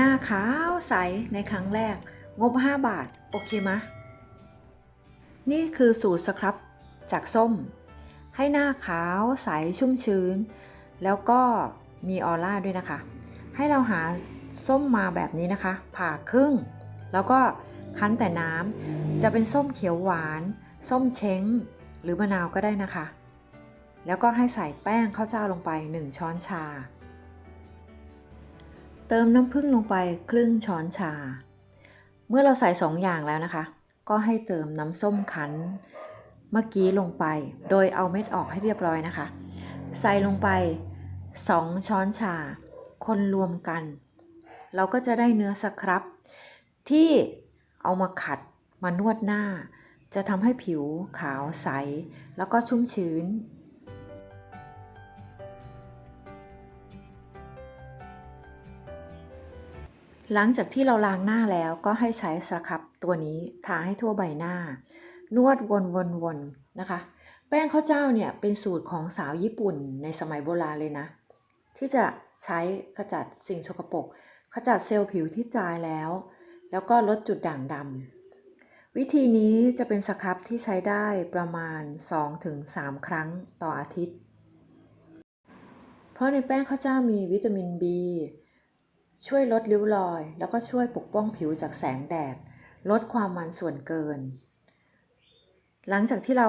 หน้าขาวใสในครั้งแรก งบ 5 บาท โอเคมะ นี่คือสูตรสครับจากส้ม ให้หน้าขาวใสชุ่มชื้น แล้วก็มีออร่าด้วยนะคะ ให้เราหาส้มมาแบบนี้นะคะ ผ่าครึ่ง แล้วก็คั้นแต่น้ำจะเป็นส้มเขียวหวาน ส้มเช้ง หรือมะนาวก็ได้นะคะ แล้วก็ให้ใส่แป้งข้าวเจ้าลงไป 1 ช้อนชา เติมน้ำผึ้งลงไปครึ่งช้อนชา เมื่อเราใส่2อย่างแล้วนะคะ ก็ให้เติมน้ำส้มคั้น เมื่อกี้ลงไป โดยเอาเม็ดออกให้เรียบร้อยนะคะ ใส่ลงไป2ช้อนชา คนรวมกัน เราก็จะได้เนื้อสครับ ที่เอามาขัดมานวดหน้า จะทำให้ผิวขาวใส แล้วก็ชุ่มชื้น หลังจากที่เราล้างหน้าแล้วก็ให้ใช้สครับตัวนี้ทาให้ทั่วใบหน้า นวดวนๆๆนะคะ แป้งข้าวเจ้าเนี่ยเป็นสูตรของสาวญี่ปุ่นในสมัยโบราณเลยนะ ที่จะใช้ขจัดสิ่งสกปรกขจัดเซลล์ผิวที่จายแล้ว แล้วก็ลดจุดด่างดำวิธีนี้จะเป็นสครับที่ใช้ได้ประมาณ 2-3 ครั้งต่ออาทิตย์ เพราะในแป้งข้าวเจ้ามีวิตามิน B ช่วยลดริ้วรอย แล้วก็ช่วยปกป้องผิวจากแสงแดด ลดความมันส่วนเกิน หลังจากที่เรา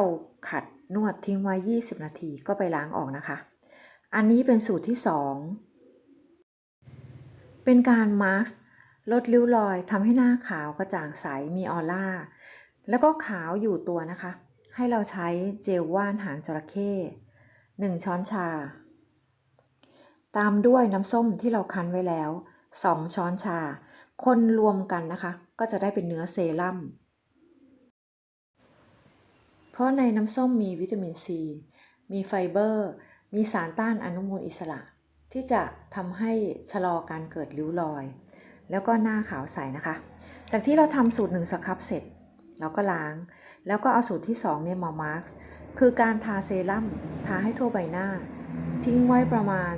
ขัดนวดทิ้งไว้ 20 นาทีก็ไปล้างออกนะคะ อันนี้เป็นสูตรที่ 2 เป็นการมาร์กลดริ้วรอยทำให้หน้าขาวกระจ่างใสมีออร่า แล้วก็ขาวอยู่ตัวนะคะ ให้เราใช้เจลว่านหางจระเข้1ช้อนชา ตามด้วยน้ำส้มที่เราคั้นไว้แล้ว 2 ช้อนชา คนรวมกันนะคะ ก็จะได้เป็นเนื้อเซรั่ม เพราะในน้ำส้มมีวิตามินซี มีไฟเบอร์ มีสารต้านอนุมูลอิสระ ที่จะทำให้ชะลอการเกิดริ้วรอย แล้วก็หน้าขาวใสนะคะ จากที่เราทำสูตรหนึ่งสครับเสร็จเราก็ล้าง แล้วก็เอาสูตรที่2เนี่ยมามาร์กคือการทาเซรั่มทาให้ทั่วใบหน้า ทิ้งไว้ประมาณ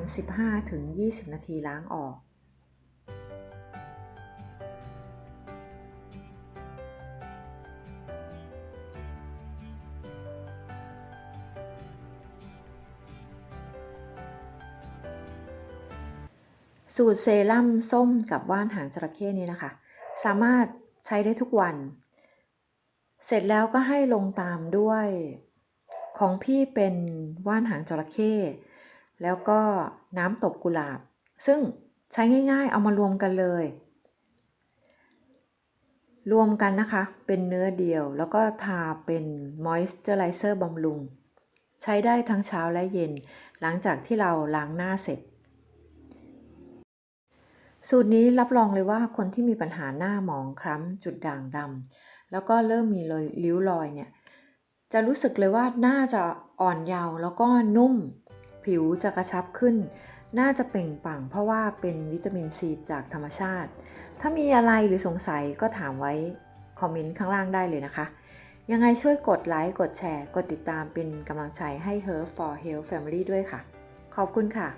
15-20 นาทีล้างออก สูตรเซรั่มส้มกับว่านหางจระเข้นี้นะคะ สามารถใช้ได้ทุกวัน เสร็จแล้วก็ให้ลงตามด้วย ของพี่เป็นว่านหางจระเข้แล้วก็น้ำตบกุหลาบ ซึ่งใช้ง่ายๆ เอามารวมกันเลย รวมกันนะคะ เป็นเนื้อเดียว แล้วก็ทาเป็นมอยส์เจอไรเซอร์บำรุง ใช้ได้ทั้งเช้าและเย็น หลังจากที่เราล้างหน้าเสร็จ สูตรนี้รับรองเลยว่าคนที่มีปัญหาหน้าหมองคล้ำจุดด่างดำแล้วก็เริ่มมีรอยริ้วรอยเนี่ยจะรู้สึกเลยว่าหน้าจะอ่อนเยาว์แล้วก็นุ่ม ผิวจะกระชับขึ้น น่าจะเปล่งปลั่ง เพราะว่าเป็นวิตามินซีจากธรรมชาติ ถ้ามีอะไรหรือสงสัยก็ถามไว้คอมเมนต์ข้างล่างได้เลยนะคะ ยังไงช่วยกดไลค์ กดแชร์ กดติดตามเป็นกำลังใจให้ Her for Health Family ด้วยค่ะ ขอบคุณค่ะ